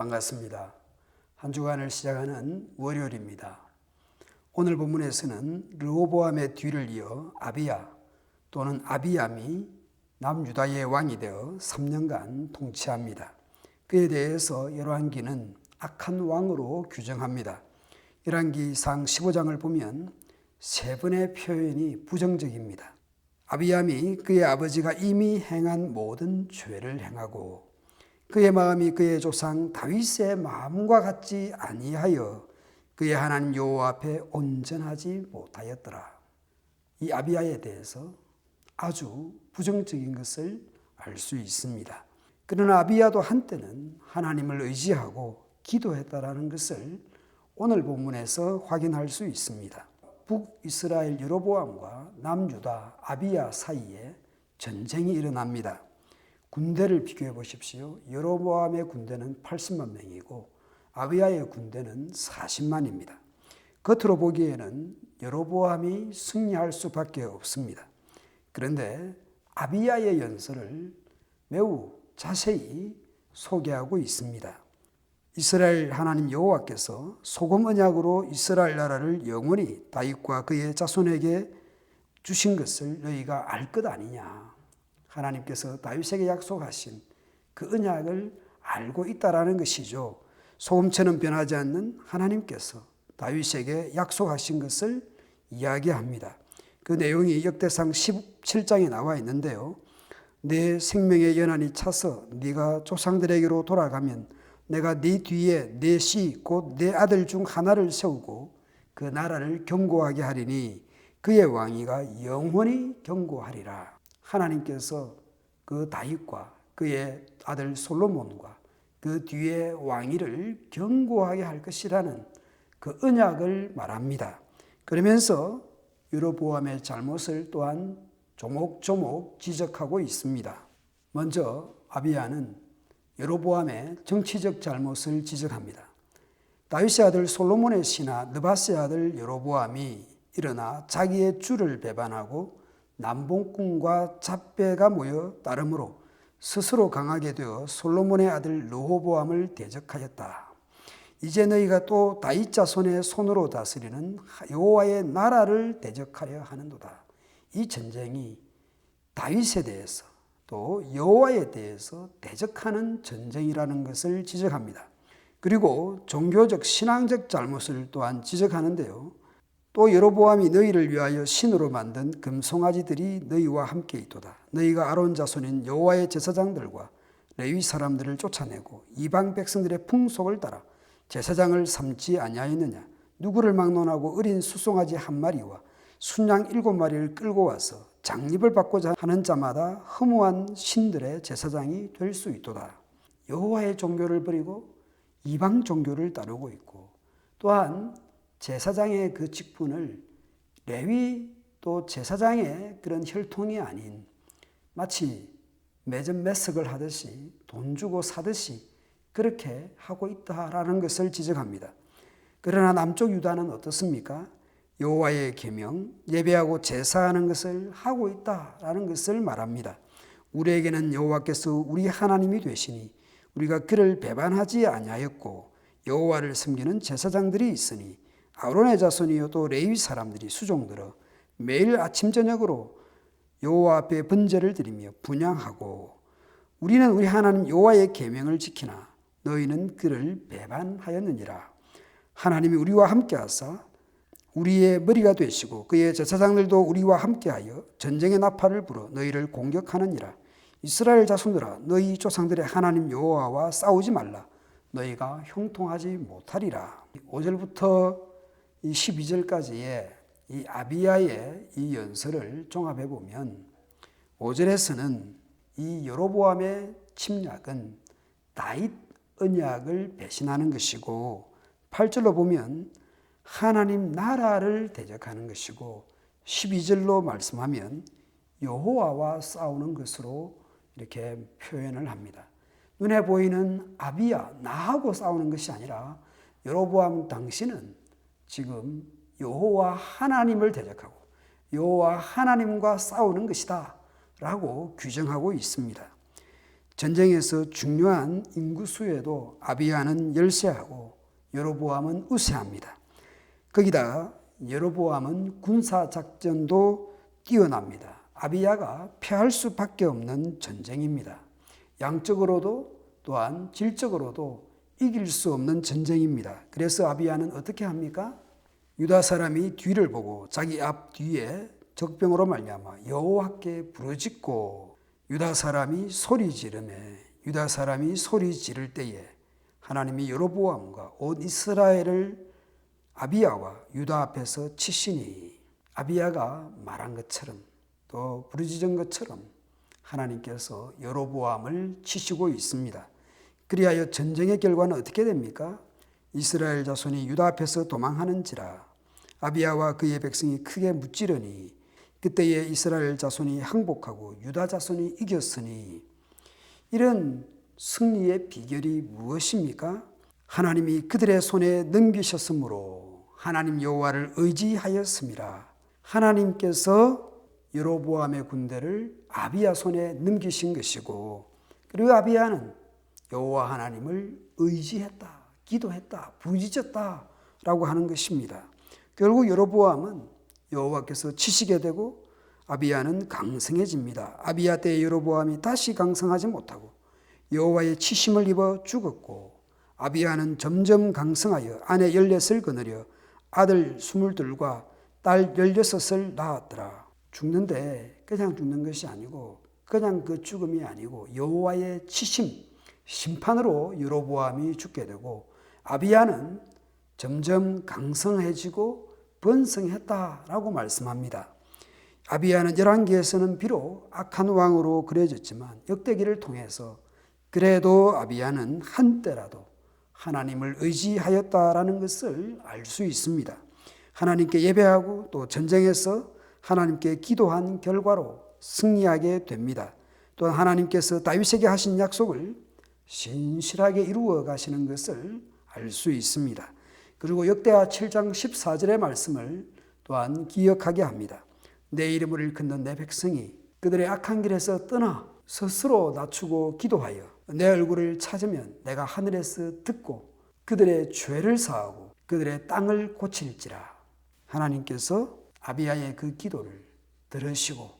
반갑습니다. 한 주간을 시작하는 월요일입니다. 오늘 본문에서는 르호보암의 뒤를 이어 아비야 또는 아비암이 남유다의 왕이 되어 3년간 통치합니다. 그에 대해서 열왕기는 악한 왕으로 규정합니다. 열왕기상 15장을 보면 세 번의 표현이 부정적입니다. 아비암이 그의 아버지가 이미 행한 모든 죄를 행하고 그의 마음이 그의 조상 다윗의 마음과 같지 아니하여 그의 하나님 여호와 앞에 온전하지 못하였더라. 이 아비야에 대해서 아주 부정적인 것을 알 수 있습니다. 그러나 아비야도 한때는 하나님을 의지하고 기도했다라는 것을 오늘 본문에서 확인할 수 있습니다. 북이스라엘 여로보암과 남유다 아비야 사이에 전쟁이 일어납니다. 군대를 비교해 보십시오. 여로보암의 군대는 80만 명이고 아비야의 군대는 40만입니다. 겉으로 보기에는 여로보암이 승리할 수밖에 없습니다. 그런데 아비야의 연설을 매우 자세히 소개하고 있습니다. 이스라엘 하나님 여호와께서 소금 언약으로 이스라엘 나라를 영원히 다윗과 그의 자손에게 주신 것을 너희가 알 것 아니냐. 하나님께서 다윗에게 약속하신 그 언약을 알고 있다라는 것이죠. 소금처럼 변하지 않는 하나님께서 다윗에게 약속하신 것을 이야기합니다. 그 내용이 역대상 17장에 나와 있는데요. 내 생명의 연한이 차서 네가 조상들에게로 돌아가면 내가 네 뒤에 내씨곧내 아들 중 하나를 세우고 그 나라를 견고하게 하리니 그의 왕위가 영원히 견고하리라. 하나님께서 그 다윗과 그의 아들 솔로몬과 그 뒤에 왕위를 견고하게 할 것이라는 그 언약을 말합니다. 그러면서 유로보암의 잘못을 또한 조목조목 지적하고 있습니다. 먼저 아비야는 여로보암의 정치적 잘못을 지적합니다. 다윗의 아들 솔로몬의 신하 느바스의 아들 여로보암이 일어나 자기의 주를 배반하고 남봉꾼과 잡배가 모여 따름으로 스스로 강하게 되어 솔로몬의 아들 르호보암을 대적하였다. 이제 너희가 또 다윗 자손의 손으로 다스리는 여호와의 나라를 대적하려 하는도다. 이 전쟁이 다윗에 대해서 또 여호와에 대해서 대적하는 전쟁이라는 것을 지적합니다. 그리고 종교적 신앙적 잘못을 또한 지적하는데요. 또 여로보암이 너희를 위하여 신으로 만든 금송아지들이 너희와 함께 있도다. 너희가 아론 자손인 여호와의 제사장들과 레위 사람들을 쫓아내고 이방 백성들의 풍속을 따라 제사장을 삼지 아니하였느냐? 누구를 막론하고 어린 수송아지 한 마리와 순양 일곱 마리를 끌고 와서 장립을 받고자 하는 자마다 허무한 신들의 제사장이 될 수 있도다. 여호와의 종교를 버리고 이방 종교를 따르고 있고 또한 제사장의 그 직분을 레위 또 제사장의 그런 혈통이 아닌 마치 매점 매석을 하듯이 돈 주고 사듯이 그렇게 하고 있다라는 것을 지적합니다. 그러나 남쪽 유다는 어떻습니까? 여호와의 계명, 예배하고 제사하는 것을 하고 있다라는 것을 말합니다. 우리에게는 여호와께서 우리 하나님이 되시니 우리가 그를 배반하지 아니하였고 여호와를 섬기는 제사장들이 있으니 아론의 자손이요 또 레위 사람들이 수종들어 매일 아침 저녁으로 여호와 앞에 번제를 드리며 분양하고 우리는 우리 하나님 여호와의 계명을 지키나 너희는 그를 배반하였느니라. 하나님이 우리와 함께하사 우리의 머리가 되시고 그의 제사장들도 우리와 함께하여 전쟁의 나팔을 불어 너희를 공격하느니라. 이스라엘 자손들아 너희 조상들의 하나님 여호와와 싸우지 말라. 너희가 형통하지 못하리라. 5절부터 이 12절까지의 이 아비야의 이 연설을 종합해 보면 5절에서는 이 여로보암의 침략은 다윗 언약을 배신하는 것이고 8절로 보면 하나님 나라를 대적하는 것이고 12절로 말씀하면 여호와와 싸우는 것으로 이렇게 표현을 합니다. 눈에 보이는 아비야 나하고 싸우는 것이 아니라 여로보암 당신은 지금 여호와 하나님을 대적하고 여호와 하나님과 싸우는 것이다 라고 규정하고 있습니다. 전쟁에서 중요한 인구수에도 아비야는 열세하고 여로보암은 우세합니다. 거기다 여로보암은 군사 작전도 뛰어납니다. 아비야가 패할 수밖에 없는 전쟁입니다. 양적으로도 또한 질적으로도 이길 수 없는 전쟁입니다. 그래서 아비야는 어떻게 합니까? 유다 사람이 뒤를 보고 자기 앞 뒤에 적병으로 말미암아 여호와께 부르짖고 유다 사람이 소리 지르매 유다 사람이 소리 지를 때에 하나님이 여로보암과 온 이스라엘을 아비야와 유다 앞에서 치시니 아비야가 말한 것처럼 또 부르짖은 것처럼 하나님께서 여로보암을 치시고 있습니다. 그리하여 전쟁의 결과는 어떻게 됩니까? 이스라엘 자손이 유다 앞에서 도망하는지라 아비야와 그의 백성이 크게 무찌르니 그때에 이스라엘 자손이 항복하고 유다 자손이 이겼으니 이런 승리의 비결이 무엇입니까? 하나님이 그들의 손에 넘기셨으므로 하나님 여호와를 의지하였습니다. 하나님께서 여로보암의 군대를 아비야 손에 넘기신 것이고 그리고 아비야는 여호와 하나님을 의지했다, 기도했다, 부르짖었다라고 하는 것입니다. 결국 여로보암은 여호와께서 치시게 되고 아비야는 강성해집니다. 아비야 때 여로보암이 다시 강성하지 못하고 여호와의 치심을 입어 죽었고 아비야는 점점 강성하여 아내 열넷을 거느려 아들 스물둘과 딸 열여섯을 낳았더라. 죽는데 그냥 죽는 것이 아니고 그냥 그 죽음이 아니고 여호와의 치심, 심판으로 여로보암이 죽게 되고 아비야는 점점 강성해지고 번성했다라고 말씀합니다. 아비야는 열왕기에서는 비록 악한 왕으로 그려졌지만 역대기를 통해서 그래도 아비야는 한때라도 하나님을 의지하였다라는 것을 알 수 있습니다. 하나님께 예배하고 또 전쟁에서 하나님께 기도한 결과로 승리하게 됩니다. 또한 하나님께서 다윗에게 하신 약속을 신실하게 이루어 가시는 것을 알 수 있습니다. 그리고 역대하 7장 14절의 말씀을 또한 기억하게 합니다. 내 이름을 일컫는 내 백성이 그들의 악한 길에서 떠나 스스로 낮추고 기도하여 내 얼굴을 찾으면 내가 하늘에서 듣고 그들의 죄를 사하고 그들의 땅을 고칠지라. 하나님께서 아비야의 그 기도를 들으시고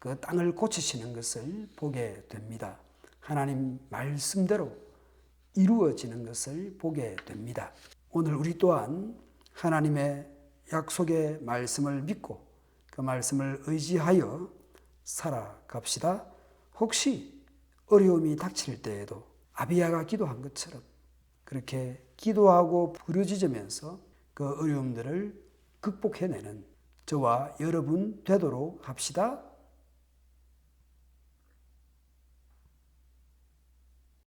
그 땅을 고치시는 것을 보게 됩니다. 하나님 말씀대로 이루어지는 것을 보게 됩니다. 오늘 우리 또한 하나님의 약속의 말씀을 믿고 그 말씀을 의지하여 살아갑시다. 혹시 어려움이 닥칠 때에도 아비야가 기도한 것처럼 그렇게 기도하고 부르짖으면서 그 어려움들을 극복해내는 저와 여러분 되도록 합시다.